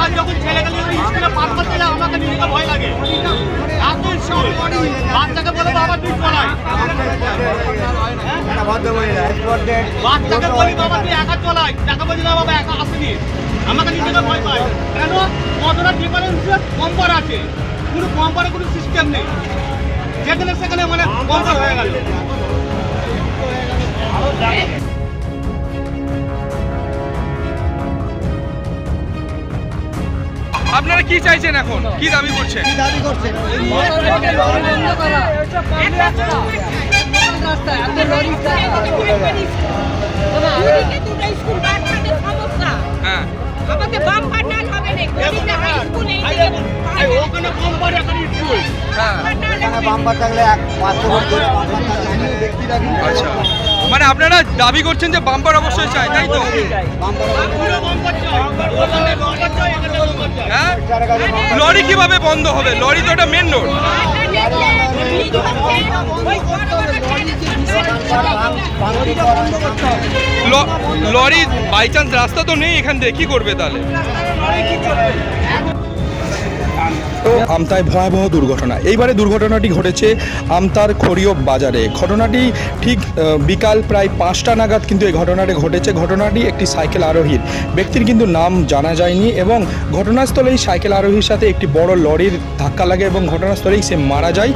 আমার যখন ছেলে গেলে স্কুলে পার করতে গেলে আমাকে নিজেকে ভয় লাগে। এত স্কুল বাচ্চাকে বলে বাবা তুই চলাই বাচ্চাকে বলি বাবা তুই একা চলাই তাকে বলি না বাবা একা আসেনি। আমাকে নিজেকে ভয় পায়। কেন? কতটা ডিফারেন্স কম্পার আছে। কোনো কম্পারে কোনো সিস্টেম নেই। যেখানে সেখানে মানে কম্পার হয়ে গেল। আপনারা কি চাইছেন এখন? কি দাবি করছেন? হ্যাঁ আমাদের বাম্পার নাল হবে না গরিবরা হাই স্কুল এই দিকে এই ওখানে কম্পার এখানে স্কুল হ্যাঁ বাম্পার থাকলে এক পাঁচশো ভোট করে বাম্পার থাকলে আচ্ছা। মানে আপনারা দাবি করছেন যে বাম্পার অবশ্যই চাই তাই তো? পুরো কম্পার চাই লরি কীভাবে বন্ধ হবে? লরি তো ওটা main road lorry by chance রাস্তা তো নেই এখান থেকে কি করবে তাহলে? আমতায় ভয়াবহ দুর্ঘটনা। এইবারে দুর্ঘটনাটি ঘটেছে আমতার খড়িয় বাজারে। ঘটনাটি ঠিক বিকাল প্রায় পাঁচটা নাগাদ কিন্তু এই ঘটনাটি ঘটেছে। ঘটনাটি একটি সাইকেল আরোহীর। ব্যক্তির কিন্তু নাম জানা যায়নি এবং ঘটনাস্থলেই সাইকেল আরোহীর সাথে একটি বড় লরির ধাক্কা লাগে এবং ঘটনাস্থলেই সে মারা যায়।